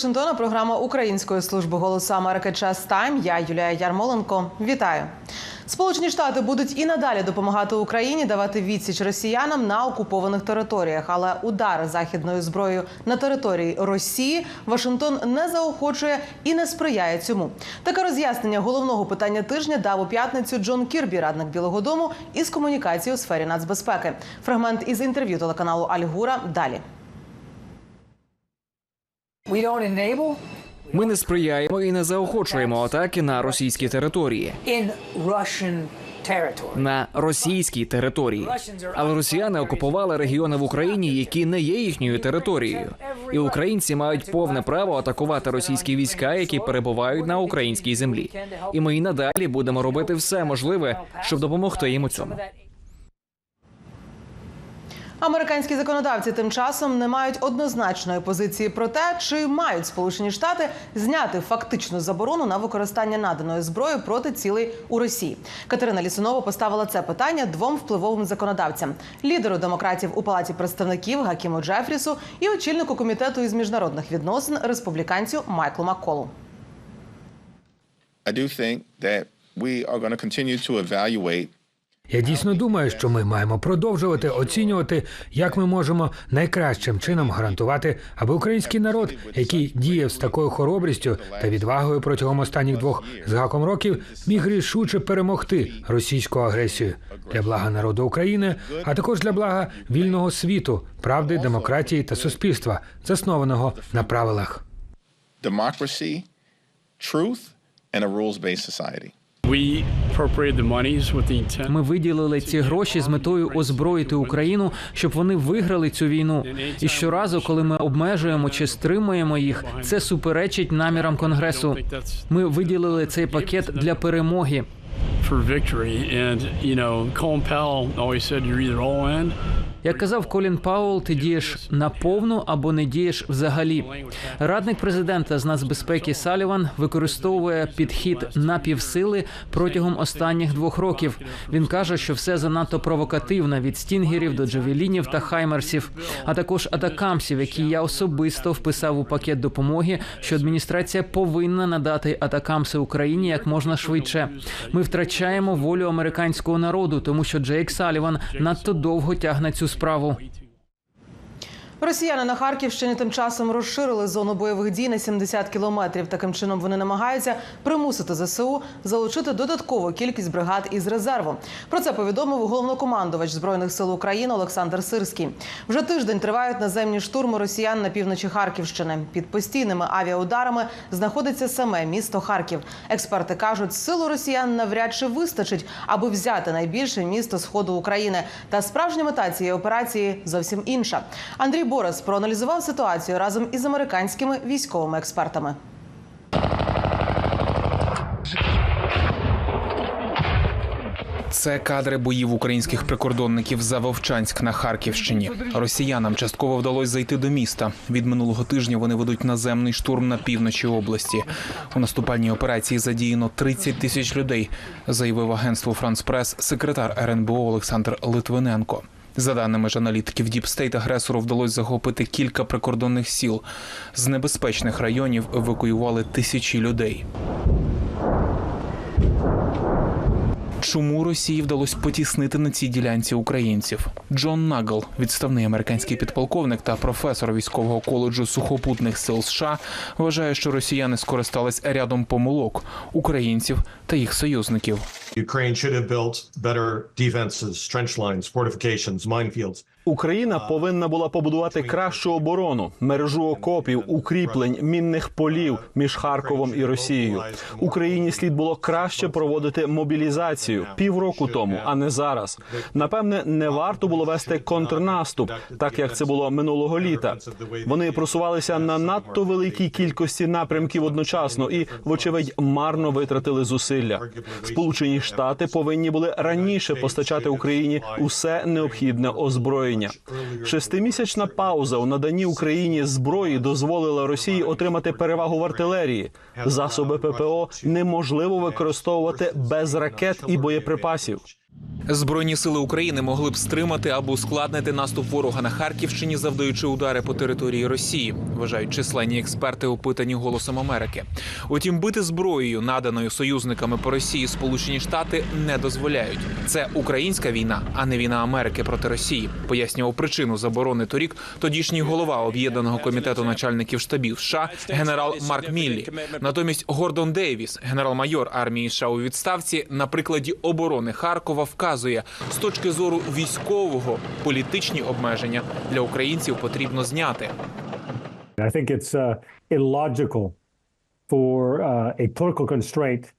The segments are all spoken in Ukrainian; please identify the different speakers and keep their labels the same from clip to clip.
Speaker 1: Вашингтона. Програма Української служби голосу Америки Час Тайм. Я Юлія Ярмоленко. Вітаю. Сполучені Штати будуть і надалі допомагати Україні давати відсіч росіянам на окупованих територіях. Але удари західною зброєю на території Росії Вашингтон не заохочує і не сприяє цьому. Таке роз'яснення головного питання тижня дав у п'ятницю Джон Кірбі, радник Білого Дому із комунікації у сфері нацбезпеки. Фрагмент із інтерв'ю телеканалу Альгура далі.
Speaker 2: Ми не сприяємо і не заохочуємо атаки на російські території, на російській території. Але росіяни окупували регіони в Україні, які не є їхньою територією. І українці мають повне право атакувати російські війська, які перебувають на українській землі. І ми й надалі будемо робити все можливе, щоб допомогти їм у цьому.
Speaker 1: Американські законодавці тим часом не мають однозначної позиції про те, чи мають Сполучені Штати зняти фактичну заборону на використання наданої зброї проти цілей у Росії. Катерина Лісунова поставила це питання двом впливовим законодавцям: лідеру демократів у палаті представників Гакіму Джефрісу і очільнику комітету із міжнародних відносин республіканцю Майклу Макколу.
Speaker 3: I do think that we are going to continue to evaluate
Speaker 4: Я дійсно думаю, що ми маємо продовжувати оцінювати, як ми можемо найкращим чином гарантувати, аби український народ, який діяв з такою хоробрістю та відвагою протягом останніх двох з гаком років, міг рішуче перемогти російську агресію для блага народу України, а також для блага вільного світу, правди, демократії та суспільства, заснованого на правилах.
Speaker 3: democracy, truth, and a rules-based society.
Speaker 5: We appropriated the monies with the intent.
Speaker 2: Ми виділили ці гроші з метою озброїти Україну, щоб вони виграли цю війну. І щоразу, коли ми обмежуємо чи стримуємо їх, це суперечить намірам конгресу. Ми виділили цей пакет для перемоги.
Speaker 5: for victory. And, you know, Colin Powell always said you're either all in
Speaker 2: Як казав Колін Пауэлл, ти дієш наповну або не дієш взагалі. Радник президента з нацбезпеки Саліван використовує підхід на півсили протягом останніх двох років. Він каже, що все занадто провокативно від стінгерів до джавелінів та хаймерсів, а також атакамсів, які я особисто вписав у пакет допомоги, що адміністрація повинна надати атакамси Україні як можна швидше. Ми втрачаємо волю американського народу, тому що Джейк Саліван надто довго тягне цю справу.
Speaker 1: Росіяни на Харківщині тим часом розширили зону бойових дій на 70 кілометрів. Таким чином вони намагаються примусити ЗСУ залучити додаткову кількість бригад із резерву. Про це повідомив головнокомандувач збройних сил України Олександр Сирський. Вже тиждень тривають наземні штурми росіян на півночі Харківщини. Під постійними авіаударами знаходиться саме місто Харків. Експерти кажуть, силу росіян навряд чи вистачить, аби взяти найбільше місто сходу України. Та справжня мета цієї операції зовсім інша. Андрій Борис проаналізував ситуацію разом із американськими військовими експертами.
Speaker 6: Це кадри боїв українських прикордонників за Вовчанськ на Харківщині. Росіянам частково вдалося зайти до міста. Від минулого тижня вони ведуть наземний штурм на півночі області. У наступальній операції задіяно 30 тисяч людей, заявив агентству Франс Прес секретар РНБО Олександр Литвиненко. За даними ж аналітиків Діпстейт, агресору вдалося захопити кілька прикордонних сіл. З небезпечних районів евакуювали тисячі людей. Чому Росії вдалося потіснити на цій ділянці українців? Джон Нагл, відставний американський підполковник та професор військового коледжу сухопутних сил США, вважає, що росіяни скористались рядом помилок українців та їх союзників.
Speaker 7: Ukraine should have built better defenses, trench lines, fortifications.
Speaker 8: Україна повинна була побудувати кращу оборону, мережу окопів, укріплень, мінних полів між Харковом і Росією. Україні слід було краще проводити мобілізацію півроку тому, а не зараз. Напевне, не варто було вести контрнаступ, так як це було минулого літа. Вони просувалися на надто великій кількості напрямків одночасно і, вочевидь, марно витратили зусилля. Сполучені Штати повинні були раніше постачати Україні усе необхідне озброєння. Шестимісячна пауза у наданні Україні зброї дозволила Росії отримати перевагу в артилерії. Засоби ППО неможливо використовувати без ракет і боєприпасів.
Speaker 6: Збройні сили України могли б стримати або ускладнити наступ ворога на Харківщині, завдаючи удари по території Росії, вважають численні експерти, опитані голосом Америки. Утім, бити зброєю, наданою союзниками по Росії, Сполучені Штати не дозволяють. Це українська війна, а не війна Америки проти Росії. Пояснював причину заборони торік тодішній голова об'єднаного комітету начальників штабів США генерал Марк Міллі. Натомість Гордон Дейвіс, генерал-майор армії США у відставці, на прикладі оборони Харкова вказує з точки зору військового політичні обмеження для українців потрібно зняти.
Speaker 9: I think it's uh, illogical for uh, a political constraint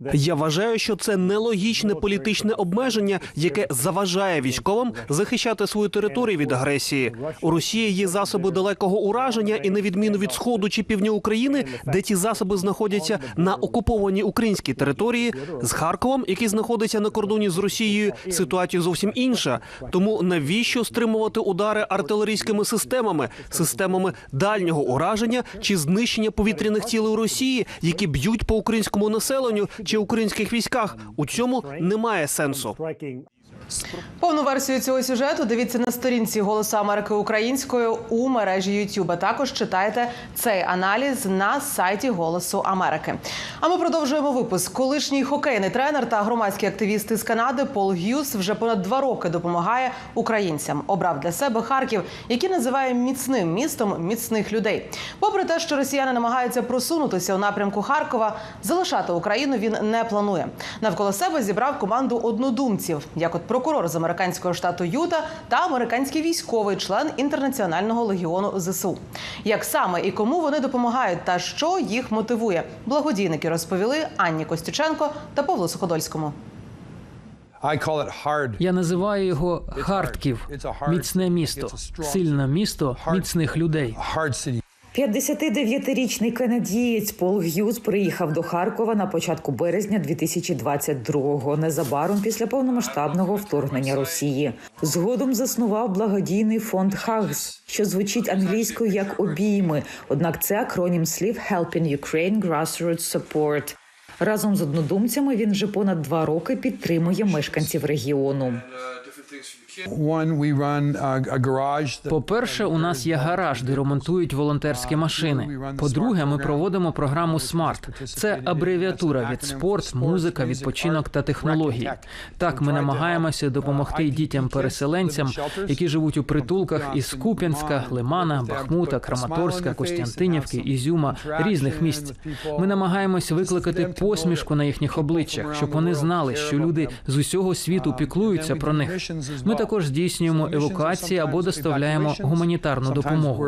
Speaker 10: Я вважаю, що це нелогічне політичне обмеження, яке заважає військовим захищати свою територію від агресії. У Росії є засоби далекого ураження, і на відміну від сходу чи півдня України, де ті засоби знаходяться на окупованій українській території, з Харковом, який знаходиться на кордоні з Росією, ситуація зовсім інша. Тому навіщо стримувати удари артилерійськими системами, системами дальнього ураження чи знищення повітряних цілей у Росії, які б'ють по українському населенню чи українських військах? У цьому немає сенсу.
Speaker 1: Повну версію цього сюжету дивіться на сторінці Голосу Америки українською у мережі YouTube. А Також читайте цей аналіз на сайті Голосу Америки. А ми продовжуємо випуск. Колишній хокейний тренер та громадський активіст із Канади Пол Г'юз вже понад два роки допомагає українцям. Обрав для себе Харків, який називає міцним містом міцних людей. Попри те, що росіяни намагаються просунутися у напрямку Харкова, залишати Україну він не планує. Навколо себе зібрав команду однодумців, як от прокурор з американського штату Юта та американський військовий член інтернаціонального легіону ЗСУ. Як саме і кому вони допомагають, та що їх мотивує, благодійники розповіли Анні Костюченко та Павлу Суходольському.
Speaker 2: Я називаю його Харків. Міцне місто, сильне місто міцних людей.
Speaker 11: 59-річний канадієць Пол Г'юз приїхав до Харкова на початку березня 2022-го, незабаром після повномасштабного вторгнення Росії. Згодом заснував благодійний фонд Хагс, що звучить англійською як обійми. Однак це акронім слів Helping Ukraine Grassroots Support. Разом з однодумцями він вже понад два роки підтримує мешканців регіону.
Speaker 2: По-перше, у нас є гараж, де ремонтують волонтерські машини. По-друге, ми проводимо програму Смарт. Це абревіатура від спорт, музика, відпочинок та технології. Так, ми намагаємося допомогти дітям-переселенцям, які живуть у притулках із Куп'янська, Лимана, Бахмута, Краматорська, Костянтинівки, Ізюма, різних місць. Ми намагаємось викликати посмішку на їхніх обличчях, щоб вони знали, що люди з усього світу піклуються про них. Ми також здійснюємо евакуації або доставляємо гуманітарну допомогу.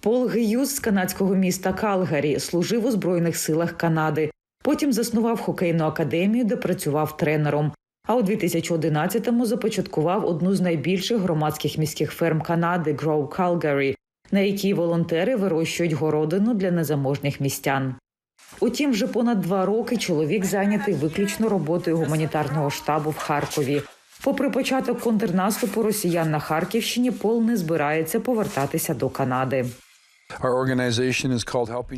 Speaker 11: Пол Геюз з канадського міста Калгарі служив у збройних силах Канади. Потім заснував хокейну академію, де працював тренером. А у 2011-му започаткував одну з найбільших громадських міських ферм Канади Grow Calgary, на якій волонтери вирощують городину для незаможних містян. Утім, вже понад два роки чоловік зайнятий виключно роботою гуманітарного штабу в Харкові. Попри початок контрнаступу росіян на Харківщині, Пол не збирається повертатися до Канади.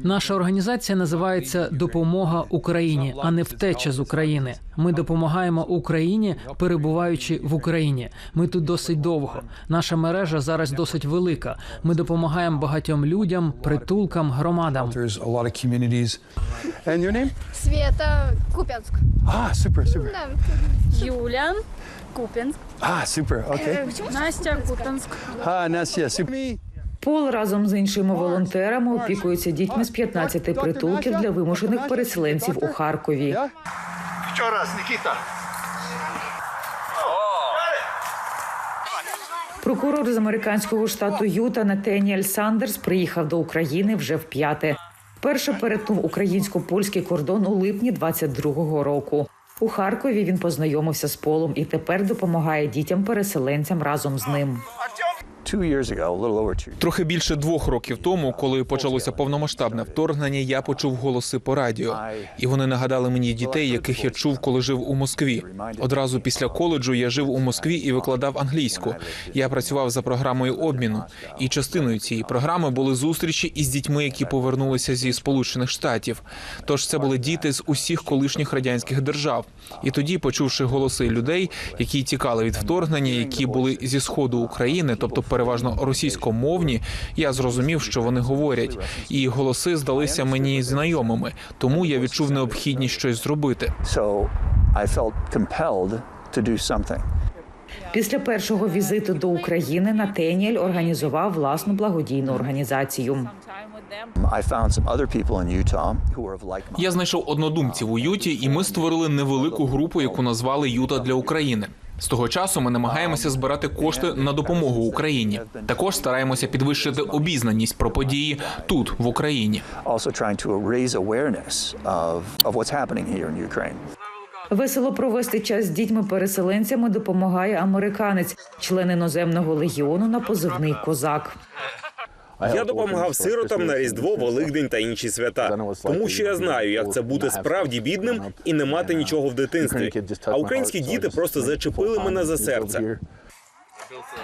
Speaker 2: Наша організація називається Допомога Україні, а не втеча з України. Ми допомагаємо Україні, перебуваючи в Україні. Ми тут досить довго. Наша мережа зараз досить велика. Ми допомагаємо багатьом людям, притулкам, громадам.
Speaker 12: Света Купянск.
Speaker 8: А, супер, супер.
Speaker 12: Юля Купянск.
Speaker 8: А, супер, окей.
Speaker 12: Настя Купянск.
Speaker 8: А, Настя, супер.
Speaker 11: Пол разом з іншими волонтерами опікується дітьми з 15 притулків для вимушених переселенців у Харкові.
Speaker 8: Що раз, Нікіта?
Speaker 11: Прокурор з американського штату Юта Натаніель Сандерс приїхав до України вже вп'яте. Перше перетнув українсько-польський кордон у липні 22-го року. У Харкові він познайомився з Полом і тепер допомагає дітям-переселенцям разом з ним.
Speaker 6: Трохи більше двох років тому, коли почалося повномасштабне вторгнення, я почув голоси по радіо, і вони нагадали мені дітей, яких я чув, коли жив у Москві. Одразу після коледжу я жив у Москві і викладав англійську. Я працював за програмою обміну, і частиною цієї програми були зустрічі із дітьми, які повернулися зі Сполучених Штатів. Тож це були діти з усіх колишніх радянських держав. І тоді, почувши голоси людей, які тікали від вторгнення, які були зі сходу України, тобто переважно російськомовні, я зрозумів, що вони говорять, і голоси здалися мені знайомими. Тому я відчув необхідність щось зробити.
Speaker 11: Після першого візиту до України Натеніель організував власну благодійну організацію.
Speaker 6: Я знайшов однодумців у Юті, і ми створили невелику групу, яку назвали Юта для України. З того часу ми намагаємося збирати кошти на допомогу Україні. Також стараємося підвищити обізнаність про події тут, в Україні.
Speaker 11: Весело провести час з дітьми-переселенцями допомагає американець, член іноземного легіону на позивний козак.
Speaker 13: Я допомагав сиротам на Різдво, Великдень та інші свята, тому що я знаю, як це бути справді бідним і не мати нічого в дитинстві. А українські діти просто зачепили мене за серце.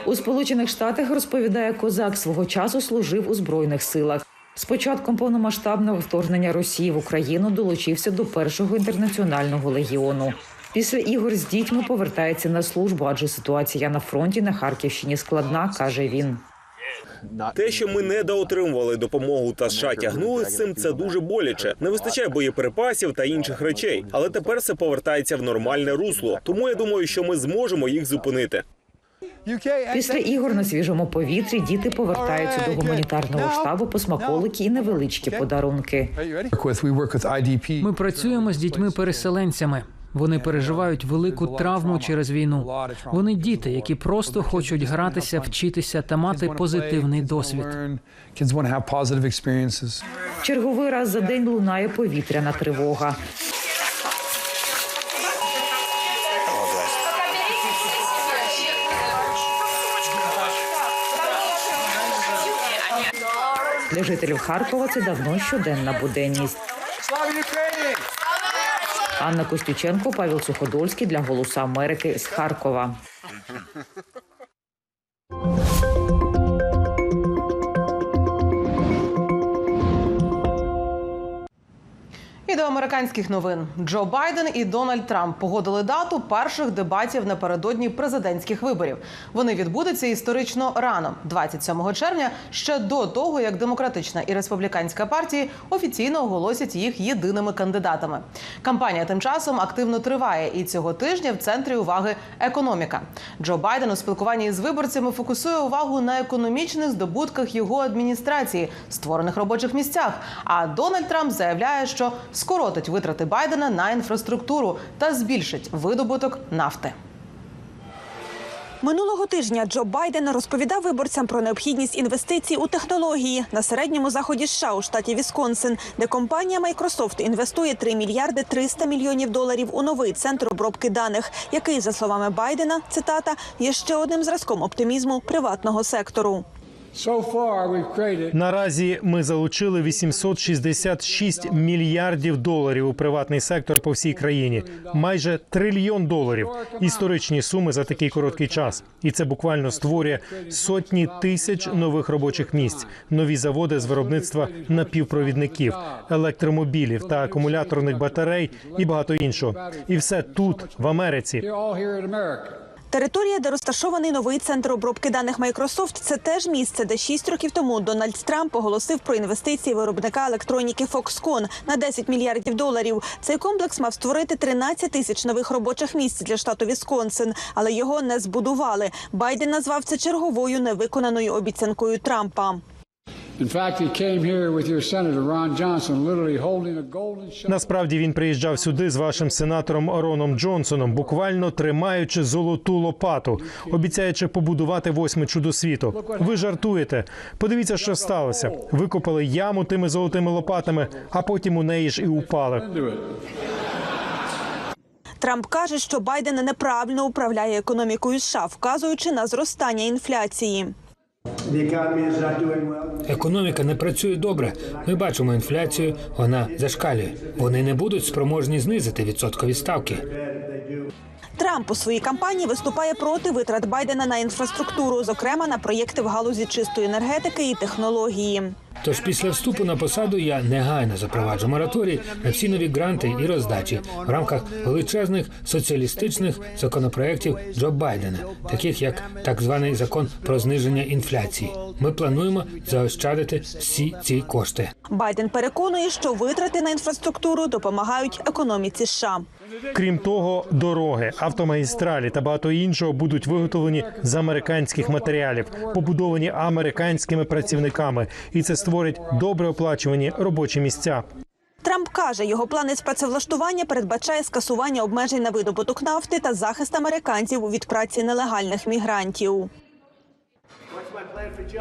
Speaker 11: У Сполучених Штатах розповідає козак свого часу служив у збройних силах. З початком повномасштабного вторгнення Росії в Україну долучився до першого інтернаціонального легіону. Після ігор з дітьми повертається на службу, адже ситуація на фронті на Харківщині складна, каже він.
Speaker 13: Те, що ми недоотримували допомогу та США тягнули з цим, це дуже боляче. Не вистачає боєприпасів та інших речей, але тепер все повертається в нормальне русло. Тому я думаю, що ми зможемо їх зупинити.
Speaker 11: Після ігор на свіжому повітрі діти повертаються до гуманітарного штабу по смаколики і невеличкі подарунки.
Speaker 14: Ми працюємо з дітьми-переселенцями. Вони переживають велику травму через війну. Вони діти, які просто хочуть гратися, вчитися та мати позитивний досвід.
Speaker 11: Черговий раз за день лунає повітряна тривога. Для жителів Харкова це давно щоденна буденність. Анна Костюченко, Павел Суходольський для Голосу Америки з Харкова.
Speaker 1: Американських новин Джо Байден і Дональд Трамп погодили дату перших дебатів напередодні президентських виборів. Вони відбудуться історично рано, 27 червня, ще до того, як демократична і республіканська партії офіційно оголосять їх єдиними кандидатами. Кампанія тим часом активно триває, і цього тижня в центрі уваги економіка. Джо Байден у спілкуванні з виборцями фокусує увагу на економічних здобутках його адміністрації, створених робочих місцях. А Дональд Трамп заявляє, що скоротить витрати Байдена на інфраструктуру та збільшить видобуток нафти.
Speaker 15: Минулого тижня Джо Байден розповідав виборцям про необхідність інвестицій у технології на середньому заході США у штаті Вісконсин, де компанія Microsoft інвестує 3 мільярди 300 мільйонів доларів у новий центр обробки даних, який, за словами Байдена, цитата, є ще одним зразком оптимізму приватного сектору.
Speaker 16: Наразі ми залучили 866 мільярдів доларів у приватний сектор по всій країні. Майже трильйон доларів. Історичні суми за такий короткий час. І це буквально створює сотні тисяч нових робочих місць, нові заводи з виробництва напівпровідників, електромобілів та акумуляторних батарей і багато іншого. І все тут, в Америці.
Speaker 15: Територія, де розташований новий центр обробки даних Microsoft, це теж місце, де шість років тому Дональд Трамп оголосив про інвестиції виробника електроніки Foxconn на 10 мільярдів доларів. Цей комплекс мав створити 13 тисяч нових робочих місць для штату Вісконсин, але його не збудували. Байден назвав це черговою невиконаною обіцянкою Трампа.
Speaker 16: Насправді він приїжджав сюди з вашим сенатором Роном Джонсоном, буквально тримаючи золоту лопату, обіцяючи побудувати восьме чудо світу. Ви жартуєте? Подивіться, що сталося. Викопали яму тими золотими лопатами, а потім у неї ж і упали.
Speaker 15: Трамп каже, що Байден неправильно управляє економікою США, вказуючи на зростання інфляції.
Speaker 4: Економіка не працює добре. Ми бачимо інфляцію, вона зашкалює. Вони не будуть спроможні знизити відсоткові ставки.
Speaker 17: Трамп у своїй кампанії виступає проти витрат Байдена на інфраструктуру, зокрема на проєкти в галузі чистої енергетики і технології.
Speaker 4: Тож після вступу на посаду я негайно запроваджу мораторій на всі нові гранти і роздачі в рамках величезних соціалістичних законопроєктів Джо Байдена, таких як так званий закон про зниження інфляції. Ми плануємо заощадити всі ці кошти.
Speaker 17: Байден переконує, що витрати на інфраструктуру допомагають економіці США.
Speaker 16: Крім того, дороги, автомагістралі та багато іншого будуть виготовлені з американських матеріалів, побудовані американськими працівниками, і це створить добре оплачувані робочі місця.
Speaker 17: Трамп каже, його плани з працевлаштування передбачає скасування обмежень на видобуток нафти та захист американців від праці нелегальних мігрантів.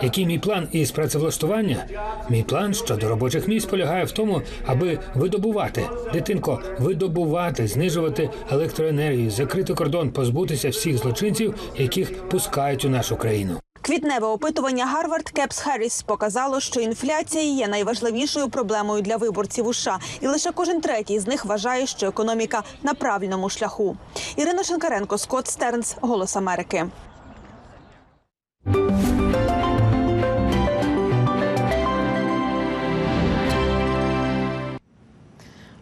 Speaker 4: Який мій план із працевлаштування? Мій план щодо робочих місць полягає в тому, аби видобувати дитинко, видобувати, знижувати електроенергію, закрити кордон, позбутися всіх злочинців, яких пускають у нашу країну.
Speaker 17: Квітневе опитування Гарвард Кепс Харріс показало, що інфляція є найважливішою проблемою для виборців у США, і лише кожен третій з них вважає, що економіка на правильному шляху. Ірина Шенкаренко, Скотт Стернс, Голос Америки.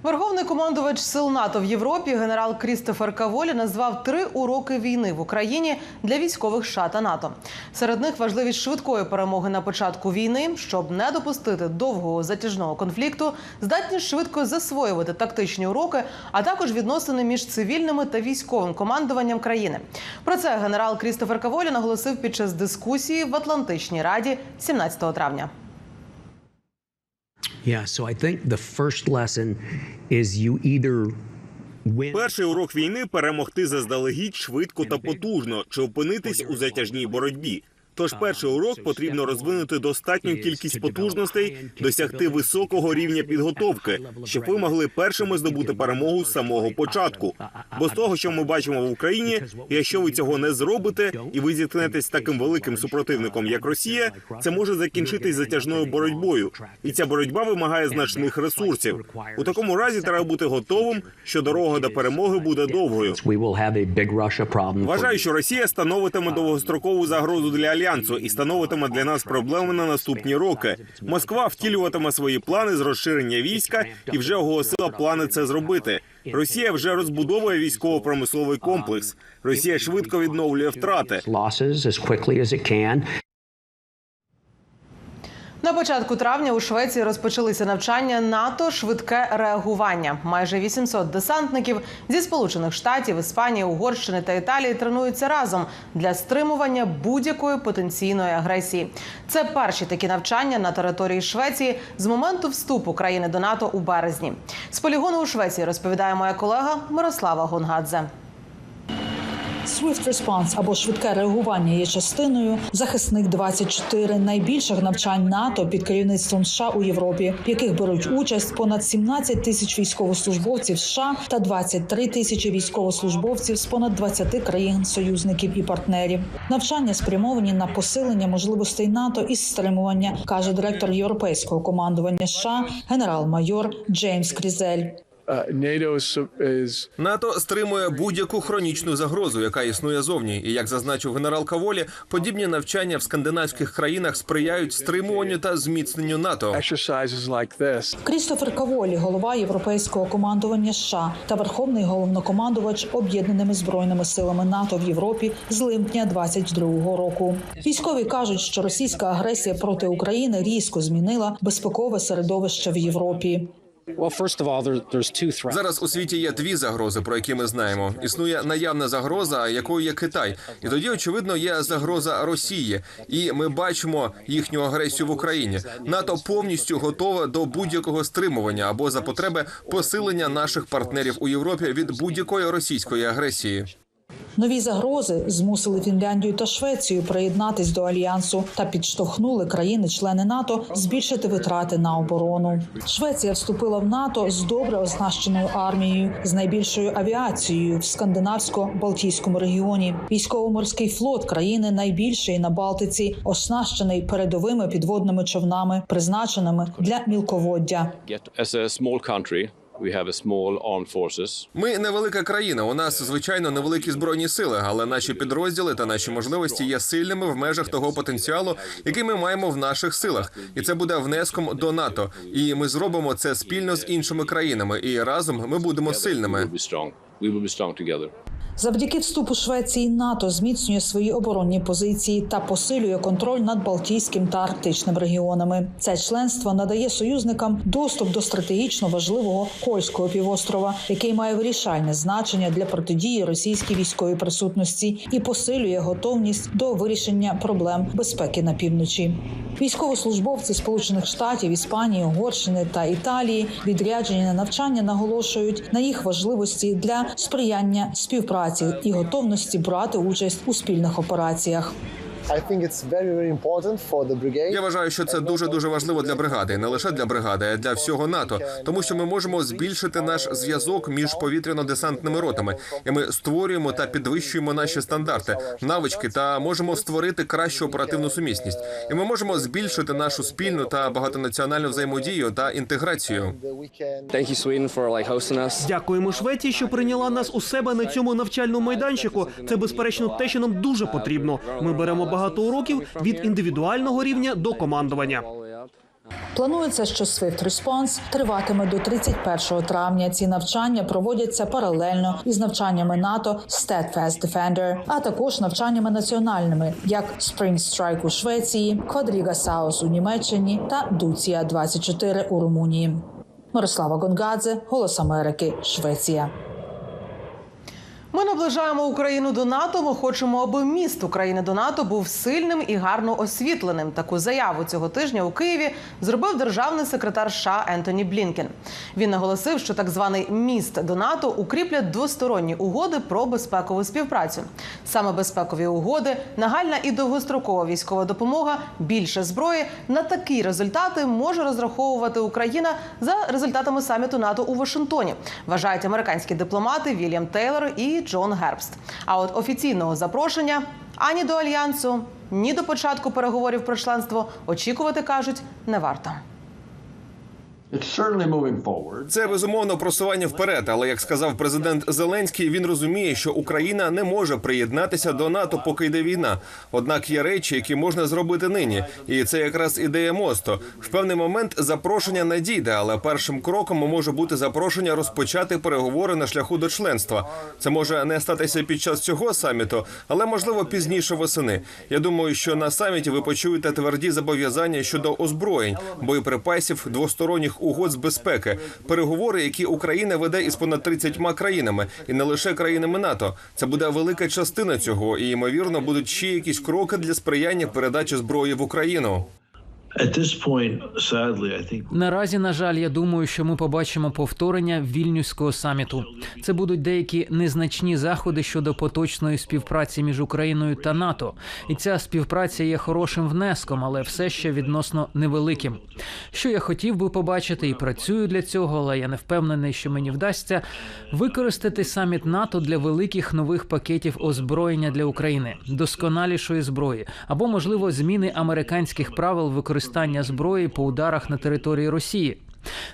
Speaker 1: Верховний командувач сил НАТО в Європі генерал Крістофер Каволі назвав три уроки війни в Україні для військових США та НАТО. Серед них важливість швидкої перемоги на початку війни, щоб не допустити довгого затяжного конфлікту, здатність швидко засвоювати тактичні уроки, а також відносини між цивільними та військовим командуванням країни. Про це генерал Крістофер Каволі наголосив під час дискусії в Атлантичній раді 17 травня.
Speaker 18: Yeah, so I think the first lesson is you either.
Speaker 13: Перший урок війни перемогти заздалегідь швидко та потужно, чи опинитись у затяжній боротьбі. Тож перший урок потрібно розвинути достатню кількість потужностей, досягти високого рівня підготовки, щоб ви могли першими здобути перемогу з самого початку. Бо з того, що ми бачимо в Україні, якщо ви цього не зробите, і ви зіткнетесь з таким великим супротивником, як Росія, це може закінчитись затяжною боротьбою, і ця боротьба вимагає значних ресурсів. У такому разі треба бути готовим, що дорога до перемоги буде довгою. Вважаю, що Росія становитиме довгострокову загрозу для альянсу і становитиме для нас проблеми на наступні роки. Москва втілюватиме свої плани з розширення війська і вже оголосила плани це зробити. Росія вже розбудовує військово-промисловий комплекс. Росія швидко відновлює втрати.
Speaker 1: На початку травня у Швеції розпочалися навчання НАТО швидке реагування. Майже 800 десантників зі сполучених штатів, Іспанії, Угорщини та Італії тренуються разом для стримування будь-якої потенційної агресії. Це перші такі навчання на території Швеції з моменту вступу країни до НАТО у березні. З полігону у Швеції розповідає моя колега Мирослава Гонгадзе.
Speaker 19: Swift Response або швидке реагування є частиною захисник 24 найбільших навчань НАТО під керівництвом США у Європі, в яких беруть участь понад 17 тисяч військовослужбовців США та 23 тисячі військовослужбовців з понад 20 країн союзників і партнерів. Навчання спрямовані на посилення можливостей НАТО і стримування, каже директор європейського командування США генерал-майор Джеймс Крізель.
Speaker 20: НАТО стримує будь-яку хронічну загрозу, яка існує зовні. І як зазначив генерал Каволі, подібні навчання в скандинавських країнах сприяють стримуванню та зміцненню НАТО.
Speaker 19: Крістофер Каволі, голова європейського командування США та верховний головнокомандувач об'єднаними збройними силами НАТО в Європі з липня 22-го року. Військові кажуть, що російська агресія проти України різко змінила безпекове середовище в Європі.
Speaker 20: Зараз у світі є дві загрози, про які ми знаємо. Існує наявна загроза, якою є Китай, і тоді очевидно є загроза Росії, і ми бачимо їхню агресію в Україні. НАТО повністю готове до будь-якого стримування або за потреби посилення наших партнерів у Європі від будь-якої російської агресії.
Speaker 19: Нові загрози змусили Фінляндію та Швецію приєднатись до альянсу та підштовхнули країни-члени НАТО збільшити витрати на оборону. Швеція вступила в НАТО з добре оснащеною армією, з найбільшою авіацією в скандинавсько-балтійському регіоні. Військово-морський флот країни найбільший на Балтиці, оснащений передовими підводними човнами, призначеними для мілководдя.
Speaker 21: As a we have a small armed forces.
Speaker 20: Ми невелика країна. У нас звичайно невеликі збройні сили, але наші підрозділи та наші можливості є сильними в межах того потенціалу, який ми маємо в наших силах, і це буде внеском до НАТО. І ми зробимо це спільно з іншими країнами. І разом ми будемо сильними.
Speaker 19: Завдяки вступу Швеції НАТО зміцнює свої оборонні позиції та посилює контроль над Балтійським та Арктичним регіонами. Це членство надає союзникам доступ до стратегічно важливого Кольського півострова, який має вирішальне значення для протидії російській військовій присутності і посилює готовність до вирішення проблем безпеки на півночі. Військовослужбовці Сполучених Штатів, Іспанії, Угорщини та Італії, відряджені на навчання, наголошують на їх важливості для сприяння співпраці і готовності брати участь у спільних операціях.
Speaker 20: Я вважаю, що це дуже дуже важливо для бригади, не лише для бригади, а для всього НАТО, тому що ми можемо збільшити наш зв'язок між повітряно-десантними ротами, і ми створюємо та підвищуємо наші стандарти, навички та можемо створити кращу оперативну сумісність. І ми можемо збільшити нашу спільну та багатонаціональну взаємодію та інтеграцію.
Speaker 21: Thank you, Sweden, for like hosting us.
Speaker 10: Дякуємо Швеції, що прийняла нас у себе на цьому навчальному майданчику. Це безперечно те, що нам дуже потрібно. Ми беремо багато уроків від індивідуального рівня до командування.
Speaker 19: Планується, що Swift Response триватиме до 31 травня. Ці навчання проводяться паралельно із навчаннями НАТО Steadfast Defender, а також навчаннями національними, як Spring Strike у Швеції, Quadriga South у Німеччині та Дуція 24 у Румунії. Мирослава Гонгадзе, Голос Америки, Швеція.
Speaker 1: Ми наближаємо Україну до НАТО. Ми хочемо, аби міст України до НАТО був сильним і гарно освітленим. Таку заяву цього тижня у Києві зробив державний секретар США Ентоні Блінкен. Він наголосив, що так званий міст до НАТО укріплять двосторонні угоди про безпекову співпрацю. Саме безпекові угоди, нагальна і довгострокова військова допомога, більше зброї на такі результати може розраховувати Україна за результатами саміту НАТО у Вашингтоні. Вважають американські дипломати Вільям Тейлор і Джон Гербст. А от офіційного запрошення ані до альянсу, ні до початку переговорів про членство очікувати кажуть не варто.
Speaker 20: Це безумовно просування вперед. Але як сказав президент Зеленський, він розуміє, що Україна не може приєднатися до НАТО, поки йде війна. Однак є речі, які можна зробити нині, і це якраз ідея мосту. В певний момент запрошення надійде, але першим кроком може бути запрошення розпочати переговори на шляху до членства. Це може не статися під час цього саміту, але можливо пізніше восени. Я думаю, що на саміті ви почуєте тверді зобов'язання щодо озброєнь, боєприпасів, двосторонніх угод з безпеки, переговори, які Україна веде із понад 30 країнами, і не лише країнами НАТО. Це буде велика частина цього, і ймовірно будуть ще якісь кроки для сприяння передачі зброї в Україну.
Speaker 2: Наразі, на жаль, я думаю, що ми побачимо повторення вільнюського саміту. Це будуть деякі незначні заходи щодо поточної співпраці між Україною та НАТО. І ця співпраця є хорошим внеском, але все ще відносно невеликим. Що я хотів би побачити і працюю для цього, але я не впевнений, що мені вдасться використати саміт НАТО для великих нових пакетів озброєння для України, досконалішої зброї або, можливо, зміни американських правил використання зброї по ударах на території Росії.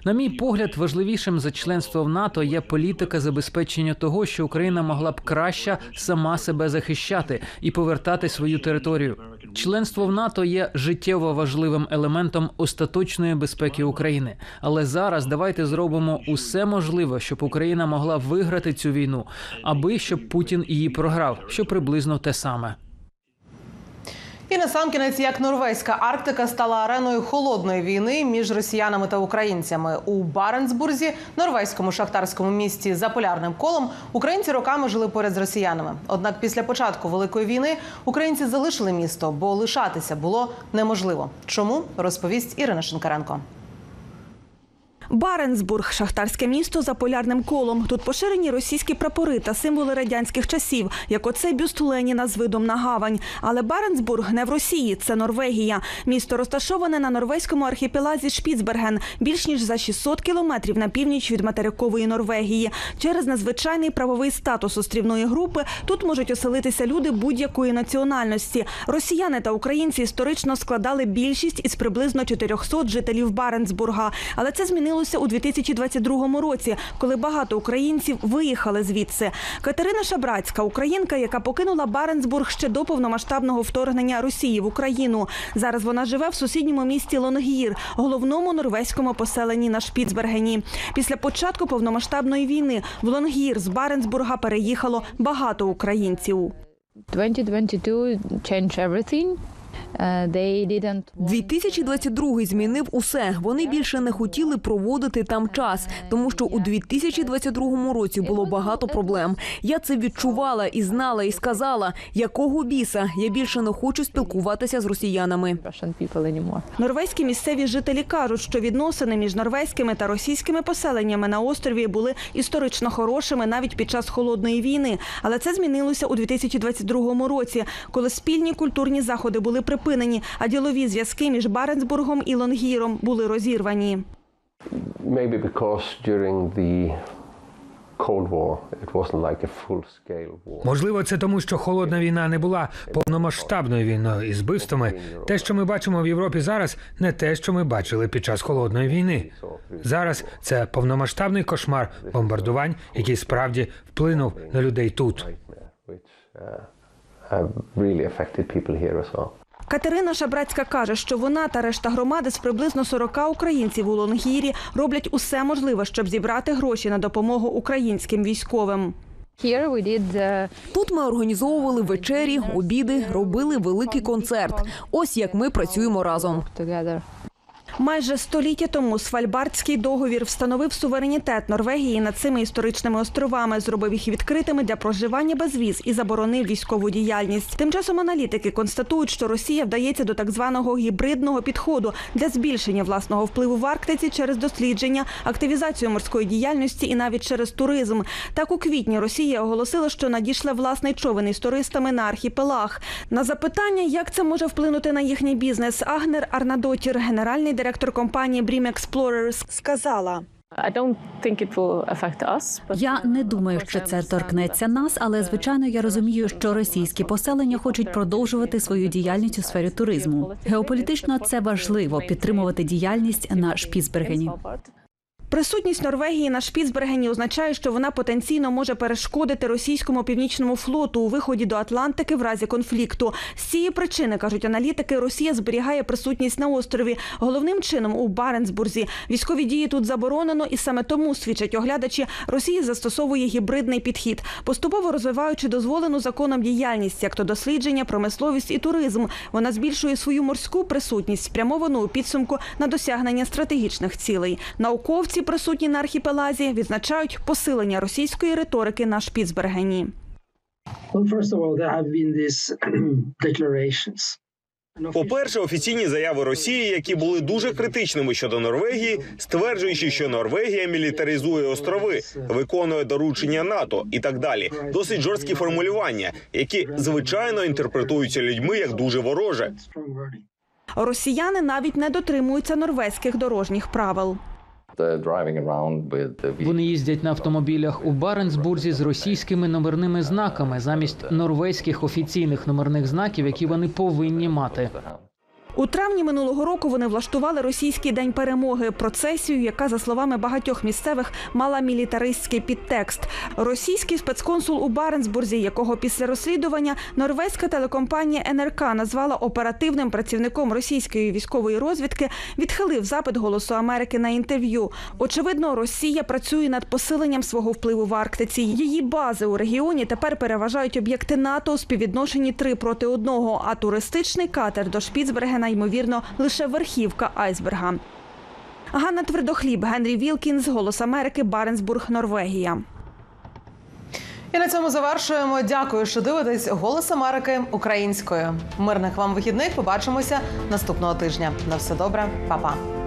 Speaker 2: На мій погляд, важливішим за членство в НАТО є політика забезпечення того, що Україна могла б краще сама себе захищати і повертати свою територію. Членство в НАТО є життєво важливим елементом остаточної безпеки України. Але зараз давайте зробимо усе можливе, щоб Україна могла виграти цю війну, аби щоб Путін її програв, що приблизно те саме.
Speaker 1: І насамкінець, як норвезька Арктика стала ареною холодної війни між росіянами та українцями у Баренцбурзі, норвезькому шахтарському місті за полярним колом, українці роками жили поряд з росіянами. Однак після початку великої війни українці залишили місто, бо лишатися було неможливо. Чому розповість Ірина Шинкаренко.
Speaker 17: Баренцбург шахтарське місто за полярним колом. Тут поширені російські прапори та символи радянських часів, як оцей бюст Леніна з видом на гавань. Але Баренцбург не в Росії, це Норвегія. Місто розташоване на норвезькому архіпелазі Шпіцберген, більш ніж за 600 кілометрів на північ від материкової Норвегії. Через незвичайний правовий статус острівної групи тут можуть оселитися люди будь-якої національності. Росіяни та українці історично складали більшість із приблизно 400 жителів Баренцбурга. Але це змінилося у 2022 році, коли багато українців виїхали звідси. Катерина Шабрацька, українка, яка покинула Баренцбург ще до повномасштабного вторгнення Росії в Україну. Зараз вона живе в сусідньому місті Лонгір, головному норвезькому поселенні на Шпіцбергені. Після початку повномасштабної війни в Лонгір з Баренцбурга переїхало багато українців.
Speaker 22: 2022 changed everything. Uh, they didn't
Speaker 23: 2022 змінив усе. Вони більше не хотіли проводити там час, тому що у 2022 році було багато проблем. Я це відчувала і знала, і сказала, якого біса я більше не хочу спілкуватися з росіянами.
Speaker 17: Норвезькі місцеві жителі кажуть, що відносини між норвезькими та російськими поселеннями на острові були історично хорошими навіть під час холодної війни. Але це змінилося у 2022 році, коли спільні культурні заходи були припинені, а ділові зв'язки між Баренцбургом і Лонгіром були розірвані.
Speaker 4: Можливо, це тому, що холодна війна не була повномасштабною війною із вбивствами. Те, що ми бачимо в Європі зараз, не те, що ми бачили під час холодної війни. Зараз це повномасштабний кошмар бомбардувань, який справді вплинув на людей тут.
Speaker 24: Uh, really affected people here as well.
Speaker 17: Катерина Шабрацька каже, що вона та решта громади з приблизно 40 українців у Лонгірі роблять усе можливе, щоб зібрати гроші на допомогу українським військовим.
Speaker 22: Uh,
Speaker 23: Тут ми організовували вечері, обіди, робили великий концерт. Ось як ми працюємо разом.
Speaker 17: Майже століття тому Свальбардський договір встановив суверенітет Норвегії над цими історичними островами, зробив їх відкритими для проживання без віз і заборонив військову діяльність. Тим часом аналітики констатують, що Росія вдається до так званого гібридного підходу для збільшення власного впливу в Арктиці через дослідження, активізацію морської діяльності і навіть через туризм. Так у квітні Росія оголосила, що надійшла власний човен із туристами на архіпелаг. На запитання, як це може вплинути на їхній бізнес, Агнер Арнадотір, генеральний директор компанії Brim Explorers, сказала.
Speaker 25: Я не думаю, що це торкнеться нас, але звичайно я розумію, що російські поселення хочуть продовжувати свою діяльність у сфері туризму. Геополітично це важливо підтримувати діяльність на Шпіцбергені.
Speaker 17: Присутність Норвегії на Шпіцбергені означає, що вона потенційно може перешкодити російському північному флоту у виході до Атлантики в разі конфлікту. З цієї причини кажуть аналітики, Росія зберігає присутність на острові, головним чином у Баренцбурзі. Військові дії тут заборонено, і саме тому свідчать оглядачі. Росія застосовує гібридний підхід, поступово розвиваючи дозволену законом діяльність, як то дослідження, промисловість і туризм. Вона збільшує свою морську присутність, спрямовану у підсумку на досягнення стратегічних цілей. Науковці, присутні на архіпелазі, відзначають посилення російської риторики на Шпіцбергені.
Speaker 26: Declarations.
Speaker 13: По-перше, офіційні заяви Росії, які були дуже критичними щодо Норвегії, стверджуючи, що Норвегія мілітаризує острови, виконує доручення НАТО і так далі. Досить жорсткі формулювання, які звичайно інтерпретуються людьми як дуже вороже.
Speaker 17: Росіяни навіть не дотримуються норвезьких дорожніх правил.
Speaker 2: Вони їздять на автомобілях у Баренцбурзі з російськими номерними знаками замість норвезьких офіційних номерних знаків, які вони повинні мати.
Speaker 17: У травні минулого року вони влаштували російський день перемоги процесію, яка, за словами багатьох місцевих, мала мілітаристський підтекст. Російський спецконсул у Баренцбурзі, якого після розслідування норвезька телекомпанія НРК назвала оперативним працівником російської військової розвідки, відхилив запит голосу Америки на інтерв'ю. Очевидно, Росія працює над посиленням свого впливу в Арктиці. Її бази у регіоні тепер переважають об'єкти НАТО у співвідношенні 3 проти 1, а туристичний катер до Шпіцбергена, ймовірно, лише верхівка айсберга. Ганна Твердохліб, Генрі Вілкінс, Голос Америки, Баренсбург, Норвегія.
Speaker 1: І на цьому завершуємо. Дякую, що дивитесь Голос Америки українською. Мирних вам вихідних. Побачимося наступного тижня. На все добре, Па-па.